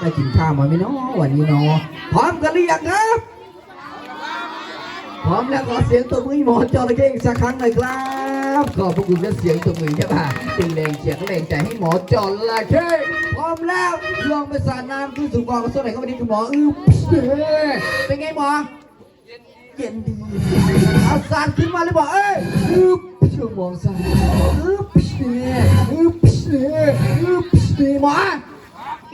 ได้กินข้าวมาไหมเนาะวันนี้เนาะพร้อมกันหรือยังครับ พร้อมแล้วขอเสียงตัวมือหมอจระเข้อีกสักครั้งหน่อยครับขอพระคุณและเสียงตัวมือใช่ป่ะเป็นแรงเสียงแรงใจให้หมอจอระเข้พร้อมแล้วลองไปสาดน้ำขึ้นสู่กองกระสุนไหนก็วันนี้คุณหมออื้อเป็นไงหมอเย็นดีเอาสาดขึ้นมาเลยบอกเอ้ยอื้อชั่วโมงสาดอื้อ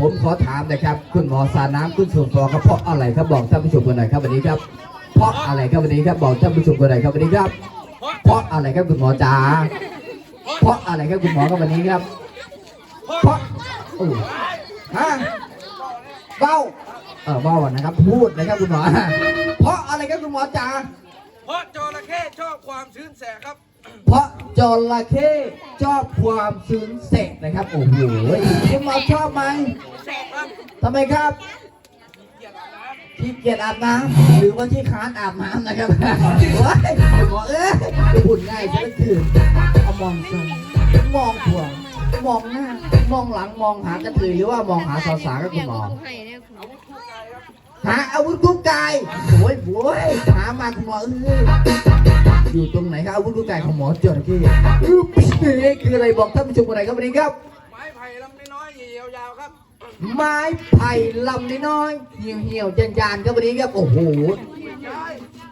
ผมขอถามนะครับ คุณหมอสาน้ำคุณส่วนฟอครับเพราะอะไรครับบอกท่านผู้ชมกันหน่อยครับวันนี้ครับ เพราะอะไรครับวันนี้ครับบอกท่านผู้ชมกันหน่อยครับวันนี้ครับเพราะเพราะอะไรครับคุณหมอจ๋าเพราะอะไรครับคุณหมอครับวันนี้ครับ เพราะโอ้ฮะเบ้าเออเบ้านะครับ พูดนะครับคุณหมอ เพราะอะไรครับคุณหมอจ๋าเพราะจระเข้ชอบความชื้นแสงครับ เพราะจระเข้ชอบความซึ้งเสกนะครับ โอ้โหคุณหมอชอบไหมชอบครับทำไมครับเกียรติอาบน้ขี้เกียจอาบน้ำหรือว่าที่ค้านอาบน้ำนะครับโอ้ยคุณหมอเอ้ยพูดง่ายซะเหลือเกินเอามองซ้ายมองขวามองหน้ามองหลังมองหากระเทยหรือว่ามองหาสาวๆครับคุณหมอให้เนี่ยคุณำอาวุธคู่กายครับหาอาวุธคู่กายโอ้ยโอ้ยหามาคุณหมอเอ้ยอยู่ตรงไหนครับอาวุธคู่กายของหมอจระเข้อื้อนี่คืออะไรบอกท่านผู้ชมคนไหนครับวันนี้ครับ ไม้ไผ่ลำน้อยๆเหยียวยาวๆครับ ไม้ไผ่ลำน้อยๆเหี่ยวเหี่ยวๆจานจานๆครับวันนี้ครับโอ้โหใช่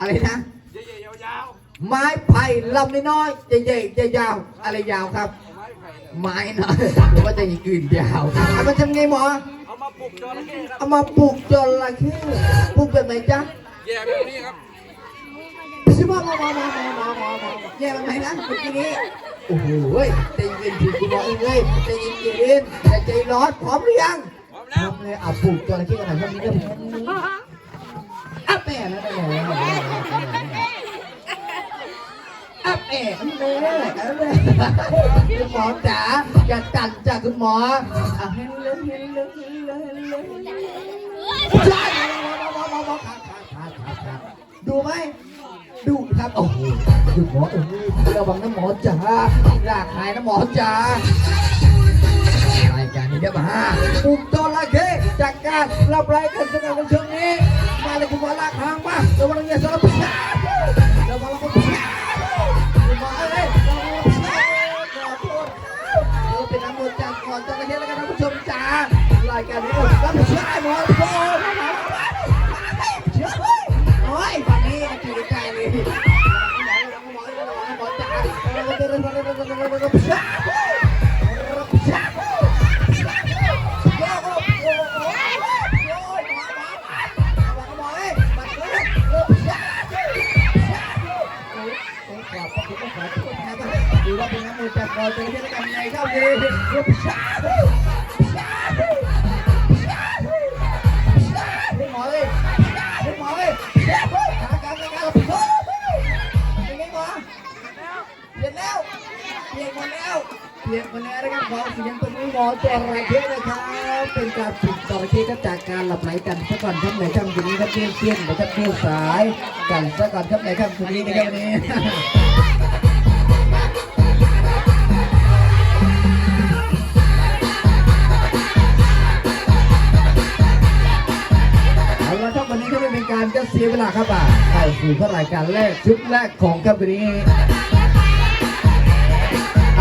อะไรนะเหยียวยาวไม้ไผ่ลำน้อยๆจะใหญ่จะยาวอะไรยาวครับๆไม้ไผ่เนี่ยไม้นะหรือว่าจะอย่างอื่นยาวเอามาทำไงหมอเอามา ปลุกจระเข้ครับ เอามาปลูกจระเข้ปลูกแบบไหนจ๊ะแย่แบบนี้ครับชิบะมามามามามามามาแย่แบบไหนนะเมื่อกี้นี้ โอ้โหใจเย็นทีคุณหมอเอ้ยใจเย็นเย็นๆอย่าใจร้อนพร้อมหรือยังพร้อมพแล้วร้อมเลยเอาปลูกจระเข้กันหน่อยครับนี้ก็พร้อมอะแม่นะแม่ อะแม่คุณหมอจ๋าอย่าจันจ้ะคุณหมออะเห็นเลยเห็นเลยเห็นเลยเห็นเลยเห็นเลยใช่ดูไหมดูครับโอ้โหคุณหมอเอ้ยระวังนะหมอจ๋ารากหายนะหมอจ๋ารายการนี้เดี๋ยวมาปลุกจระเข้จากการรับรายการสกัดในช่วงารายการนี้รับผิดชอบหมอโอ้โหโอ้ยวันนี้จีบใจเลยหมอหมอหมอจ๋ารับผิดชอบรับผิดชอบดูว่าเป็นน้ำมือจากคอเจอที่กันไงเข้าดี ตรงนี้หมอจระเข้นะครับเป็นการฝึกจระเข้ก็จากการหลับไหลกันซะก่อนครับในค่ำคืนนี้ครับเตี้ยนเตี้ยนนะครับเตี้ยสายกันซะก่อนครับในค่ำคืนนี้นะครับนี้เอาละครับวันนี้ก็ไม่เป็นการจะเสียเวลาครับอะเข้าสู่เข้ารายการแรกชุดแรกของครับวันนี้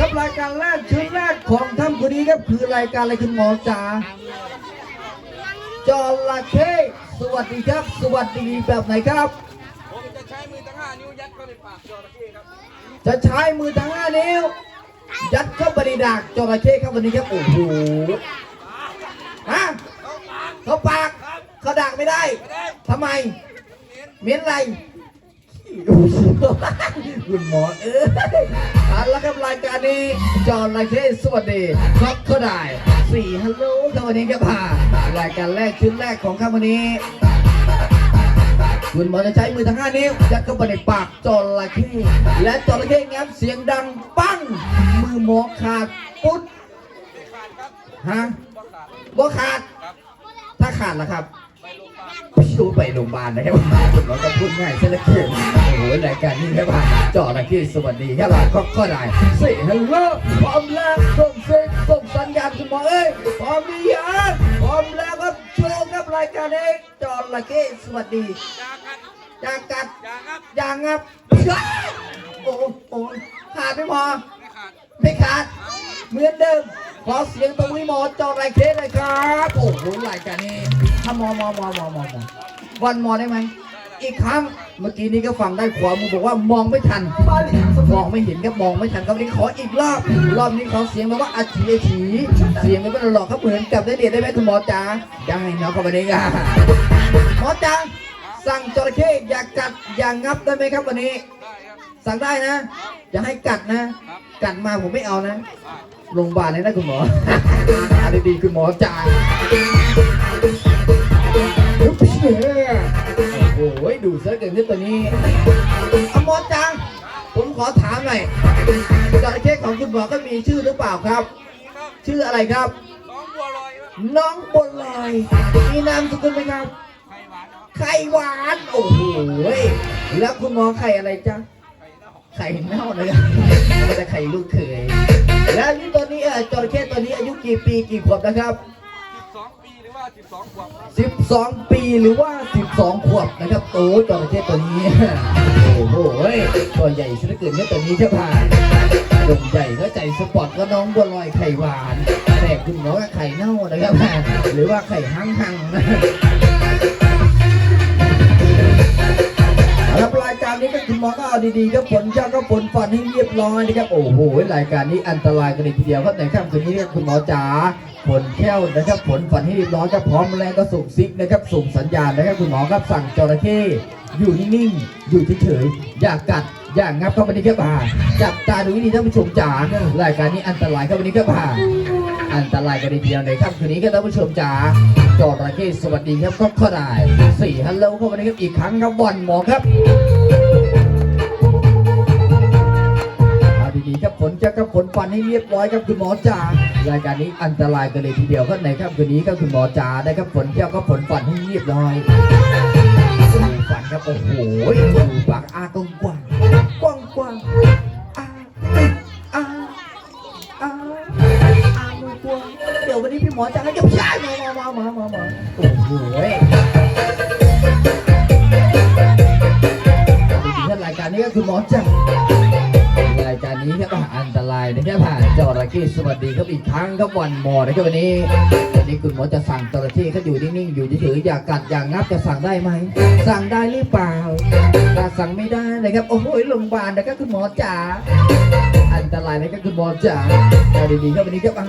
ครับรายการแรกชุดแรกของท่านคนนี้ครับคือรายการอะไรคุณหมอจ๋าจระเข้สวัสดีครับ สวัสดีแบบไหนครับผมจะใช้มือทั้งห้านิ้วยัดเข้าในปากจระเข้ครับจะใช้มือทั้งห้านิ้ว ยัดเข้าไปในดากจระเข้ครับวันนี้ครับโอ้โหฮะเข้าปากเขาปากเขาดากไม่ได้ไม่ได้ทำไมเน้นเม้นอะไร คุณหมอเอ้ยเอาละครับรายการนี้จอห์นไลเคสวัสดีครับก็ได้สี่ฮัลโหลครับวันนี้ครับผ่านรายการแรกชิ้นแรกของค่ำวันนี้ คุณหมอจะใช้มือทั้งห้านิ้วยัดเข้าไปในปากจอระเข้และจระเข้งับเสียงดังปั้งมือหมอขาดปุ๊ดไม่ขาดครับฮะบ่ขาดบ่ขาด ถ้าขาดล่ะครับ พยาบาลพี่ไปโรงพยาบาลนะครับคุณหมอก็พูดง่ายเสียเหลือเกินโอ้โหรายการนี้ครับจระเข้สวัสดีครับก็ก็ได้สิฮัลโหลพร้อมแล้วส่งเสียงส่งสัญญาณคุณหมอเอ้ยพร้อมหรือยังพร้อมแล้วก็โชว์ครับรายการเองจระเข้สวัสดียากัดจากกัดยาครับอย่างงับโอ้โอ้ขาดไม่พอไม่ขาดไม่ขาดเหมือนเดิมขอเสียงตรงนี้หมอจอไรเคสเลยครับ โอ้โหรายการนี้ ถ้ามอมอมอมอมอมอวันมอได้ไหม อีกครั้ง เมื่อกี้นี้ก็ฟังได้ขวามือบอกว่ามองไม่ทัน มองไม่เห็นครับมองไม่ทันครับวันนี้ขออีกรอบ รอบนี้ขอเสียงแบบว่าอาชีอาชีเสียงไม่เป็นหลอกครับเหมือนกับได้เดียดได้ไหมคุณหมอจ๋าได้เนาะครับวันนี้อะหมอจ๋าสั่งจระเข้อย่ากัดอย่างงับได้ไหมครับวันนี้ได้ครับสั่งได้นะ อย่าให้กัดนะครับกัดมาผมไม่เอานะได้โรงพยาบาลเลยนะคุณหมอเอาดีๆคุณหมอจ่าย โอ้โหดูเสือเกินที่ตัวนี้อมอจัง ผมขอถามหน่อยจระเข้ของคุณหมอก็มีชื่อหรือเปล่าครับ ชื่ออะไรครับ น้องบัวลอยน้องบนลอยมีนามสกุลไหมครับไข่หวานไขวาน โอ้โหแล้วคุณหมอไข่อะไรจ๊ะไข่เน่าเน่าเลยครับไม่ได้ไข่ลูกเขยแล้วนี่ตัวนี้ออจระเข้ตัวนี้อายุกี่ปีกี่ขวบนะครับ 12ปีหรือว่า12ขวบครับ12 ปีหรือว่า 12 ขวบนะครับโตจระเข้ตัวนี้ โอ้โหตัวใหญ่ซะเหลือเกินเนี่ยตัวนี้ใช่ป่ะดงใหญ่ก็ใจสปอร์ตก็น้องบัวลอยไข่หวานแต่คุณน้องไข่เน่านะครับหรือว่าไข่หั่งหังๆนะ นี้ก็คุณหมอก็เอาดีๆก็ผลเจ้าก็ผลฟันให้เรียบร้อยนะครับ โอ้โหรายการนี้อันตรายกันเลยทีเดียวครับในค่ำคืนนี้เนี่ยคุณหมอจ๋าผลแค้วนะครับ ผลฟันให้เรียบร้อยก็พร้อมแล้วก็ส่งซิกนะครับส่งสัญญาณนะครับคุณหมอครับสั่งจระเข้อยู่นิ่งๆอยู่เฉยๆอย่ากัดอย่างงับเข้าไปในแค่บาจับตาดูให้ดีท่านผู้ชมจ๋ารายการนี้อันตรายเข้าไปในแค่บาอันตรายกันเลยทีเดียวในค่ำคืนนี้ก็ท่านผู้ชมจ๋าจอระเข้สวัสดีครับก็ข้าได้สี่ฮัลโหลเข้ามาในครับอีกครั้งครับบอลหมอครับ เอาดีๆครับผลจะกับผลฟันให้เรียบร้อยครับคุณหมอจ๋ารายการนี้อันตรายกันเลยทีเดียวครับในครับคืนนี้ครับคุณหมอจ๋าได้ครับผลเที่ยวก็ผลฟันให้เรียบร้อยดูฟันครับโอ้โหดูปากอากว้าง เข้สวัสดีครับอีกครั้งครับวันหมอนะครับวันนี้วันนี้คุณหมอจะสั่งจระเข้เขาอยู่นิ่งๆอยู่เฉยๆอย่ากัดอย่างงับจะสั่งได้ไหมสั่งได้หรือเปล่าถ้าสั่งไม่ได้นะครับโอ้โหโรงพยาบาลนะครับคุณหมอจ๋าอันตรายนะครับคุณหมอจ๋าเอาดีๆครับวันนี้ครับอ่า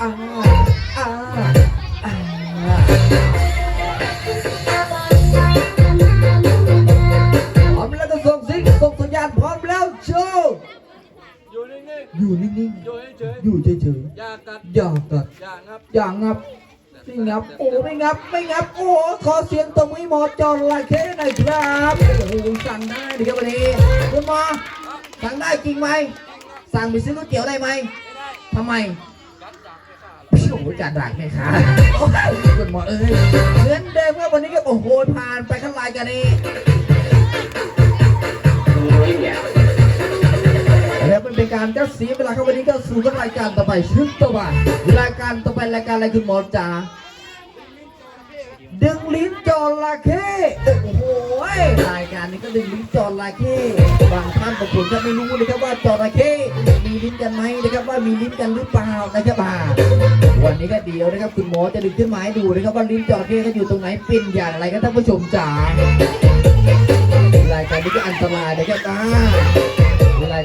อ่าอ่าอ่า เฉยๆยากัดๆอย่ากัดยางับอย่างับไม่งับโอ้ไม่งับไม่งับโอ้ขอเสียงตรงนี้หมอจอระเข้หน่อยครับโอ้โหสั่งได้ดิครับวันนี้คุณหมอสั่งได้จริงไหมสั่งไปซื้อก๋วยเตี๋ยวได้ไหมไม่ได้ทำไมกัดจากไม่ขาดพี่โอ้ยการด่าแม่ค้าโอ้ยคุณหมอเอ้ยเหมือนเดิมครับวันนี้ก็โอ้โหผ่านไปข้างลายกันนี้แล้วมันเป็น การก็เสียเวลาครับวันนี้ก็สู่กับรายการต่อไปชึ่งต่อไปรายการต่อไปรายการอะไรคุณหมอจ๋าดึงลิ้นจอระเข้โอ้โหรายการนี้ก็ดึงลิ้นจอระเข้บางท่านบางคนก็ไม่รู้นะครับว่าจอระเข้มีลิ้นกันไหมนะครับว่ามีลิ้นกันหรือเปล่านะครับอ่าวันนี้ก็เดียวนะครับคุณหมอจะดึงขึ้นมาให้ดูนะครับว่าลิ้นจอระเข้เขาอยู่ตรงไหนเป็นอย่างไรครับท่านผู้ชมจ๋ารายการนี้ก็อันตรายนะครับอ่า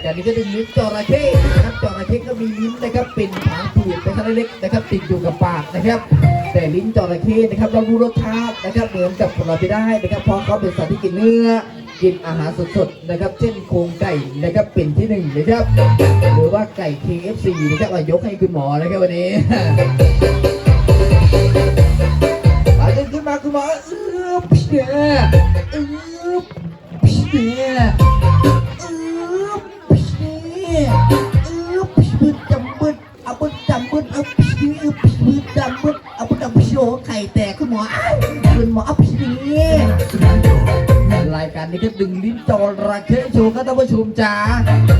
รากนี้ก็ดึงลิ้นจระเข้นะครับจระเข้ก็มีลิ้นนะครับเป็นผางผืดนะครับเล็กๆนะครับติดอยู่กับปากนะครับ แต่ลิ้นจระเข้นะครับเรารู้รสชาตินะครับเหมือนกับคนเราไปได้นะครับเพราะเขาเป็นสัตว์ที่กินเนื้อกินอาหารสดๆนะครับ เช่นโครงไก่นะครับเป็นที่หนึ่งนะครับ หรือว่าไก่ KFC นะครับเอายกให้คุณหมอนะครับวันนี้อาจจะขึ้นมาคุณหมอเออเพียเออพียเออ ไข่แตกคุณหมออ้าวคุณหมออาเพียรายการนี้ก็ดึงลิ้นจระเข้โชว์ครับท่านผู้ชมจ๋า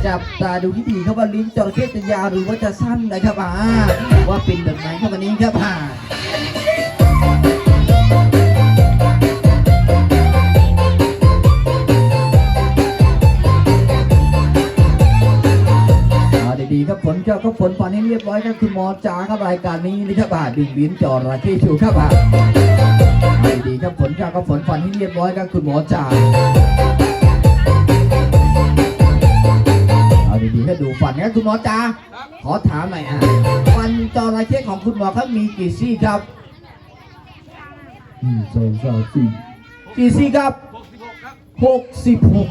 จับตาดูที่ดีครับว่าลิ้นจระเข้จะยาวหรือว่าจะสั้นนะครับอ่าว่าเป็นแบบไหนครับวันนี้ครับอ่า ครับผลเจ้าก็ผลฟันให้เรียบร้อยครับคุณหมอจ๋าครับรายการนี้นะครับอ่าดึงลิ้นจอระเข้ชูครับอ่าเอาดีๆครับผลเจ้าก็ผลฟันให้เรียบร้อยครับคุณหมอจ๋าเอาดีๆก็ดูฟันนะครับคุณหมอจ๋าครับขอถามหน่อยอะฟันจระเข้ของคุณหมอครับมีกี่ซี่ครับอืมสองสามสี่กี่ซี่ครับ 66ครับ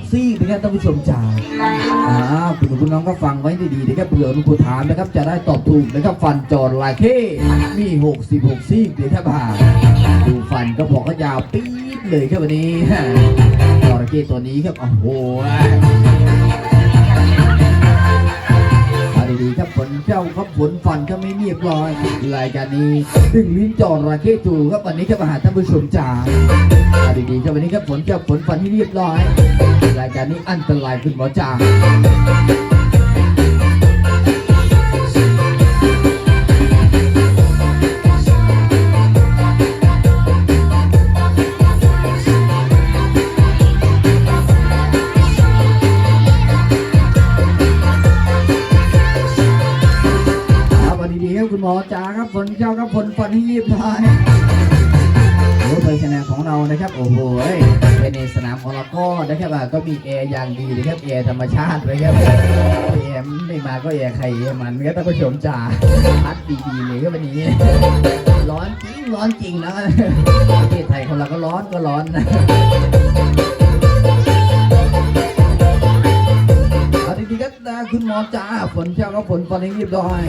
66 ซี่นะครับท่านผู้ชมจ๋าอ่าคุณคุณน้องก็ฟังไว้ดีๆนะครับเผื่อคุณผู้ถามนะครับจะได้ตอบถูกนะครับฟันจอระเข้มี 66 ซี่นะครับอ่าดูฟันก็บอกก็ยาวปี๊ดเลยครับวันนี้จระเข้ตัวนี้ครับโอ้โห ผลเจ้าครับผลฟันก็ไม่เรียบร้อยรายการนี้ดึงลิ้นจอระเข้จูครับวันนี้จะมาหารท่านผู้ชมจ๋าดีๆครับวันนี้ครับผลกับผลฟันที่เรียบร้อย รายการนี้อันตรายคุณหมอจ๋า คุณหมอจ๋าครับผลเจ้าครับผลฟันที่เรียบร้อยโอ้โหสนามของเรานะครับ โอ้โหไปในสนามของเราก็นะครับอะก็มีแอร์อย่างดีนะครับแอร์ธรรมชาตินะครับแอร์ไม่มาก็แอร์ใครแอร์มันก็ท่านผู้ชมจ๋าพัดดีๆเลยก็วันนี้ร้อนจริงร้อนจริงนะประเทศไทยของเราก็ร้อนก็ร้อนนะ ดีๆก็คุณหมอจ้าฝนเช้าก็ฝนตอนนี้เรียบด้อย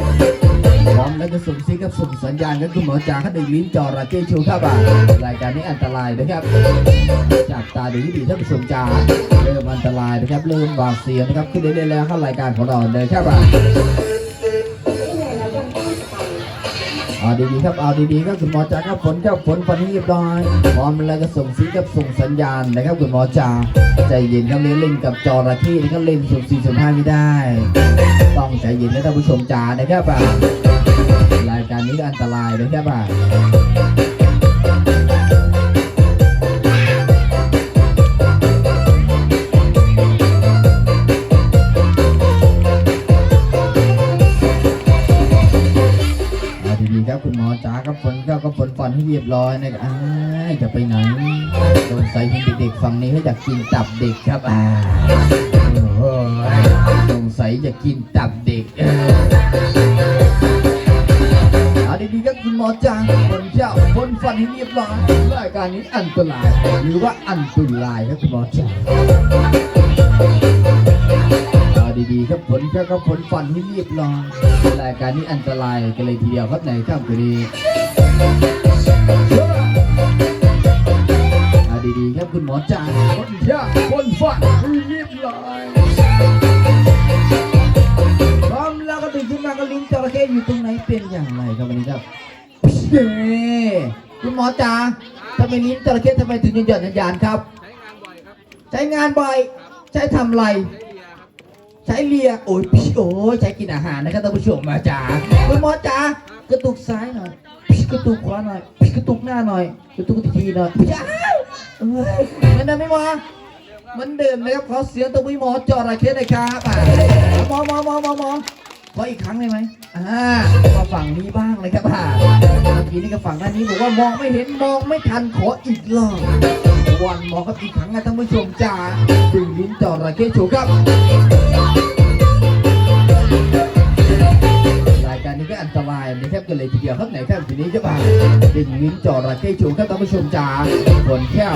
พร้อมแล้วก็ส่งซิกกับส่งสัญญาณกับคุณหมอจ๋าเขาดึงลิ้นจอระเจ้ชูครับอะรายการนี้อันตรายนะครับจับตาดูดีท่านผู้ชมจ๋าเริ่มอันตรายนะครับเริ่มหวาดเสียวนะครับขึ้นเรื่อยแล้วเข้ารายการของเราเลยครับ เอาดีๆครับเอาดีๆครับคุณหมอจ๋าครับฝนครับผลฟันให้เรียบร้อยพร้อมแล้วก็ส่งสีกับส่งสัญญาณนะครับคุณหมอจ๋าใจเย็นครับเล่นเล่นกับจอระเข้นะครับเล่นสุ่มสี่สุ่มห้าไม่ได้ ต้องใจเย็นนะท่านผู้ชมจ๋านะครับอะรายการนี้อันตรายนะครับ ให้เรียบร้อยนะครับอ้ายจะไปไหนสงสัยเห็นเด็กๆฝั่งนี้เขาอยากกินตับเด็กครับอ่าโอ้โหสงสัยจะกินตับเด็กเอาดีๆครับคุณหมอจางคนเจ้าคนฟันให้เรียบร้อยรายการนี้อันตราย หรือว่าอันตรายครับคุณหมอจางเอาดีๆครับผลเจ้าก็ผลฟันให้เรียบร้อยรายการนี้อันตรายกันเลยทีเดียวครับในค่ำคืนนี้ อาดีๆครับคุณหมอจางคนเจ้าคนฟันให้เรียบร้อยพร้อมแล้วก็ตื่นขึ้นมาก็ลิ้นจระเข้อยู่ตรงไหนเป็นอย่างไรครับวันนี้ครับเย้คุณหมอจ๋าทำไมลิ้นจระเข้ทำไมถึงยืนหยัดยานครับ ใช้งานบ่อยครับ ใช้งานบ่อย ใช้ทำอะไร ใช้ ใช้เลียโอ้ยพี่โอ้ยใช้กินอาหารนะครับท่านผู้ชมมาจ๋าคุณหมอจ๋ากระตุกซ้ายหน่อยพี่กระตุกขวาหน่อยพี่กระตุกหน้าหน่อยกระตุกทีหน่อยพี่จ้าเออมันเดิมไหมหมอมันเดิมนะครับขอเสียงตะวีหมอจอระเข้หน่อยครับอะหมอหมอหมอหมอหมอ ออีกครั้งได้ไหมอ่ามาฝั่งนี้บ้างเลยครับอ่าเมื่อกี้นี่ก็ฝั่งด้านนี้บอกว่ามองไม่เห็นมองไม่ทันขออีกรอบวันมองครับอีกครั้งนะท่านผู้ชมจ้าดึงลิ้นจอระเข้โชว์ครับรายการนี้ก็อันตรายนะครับกันเลยทีเดียวครับไหนครับทีนี้จะมาดึงลิ้นจอระเข้โชว์ครับท่านผู้ชมจ้าผลแก้ว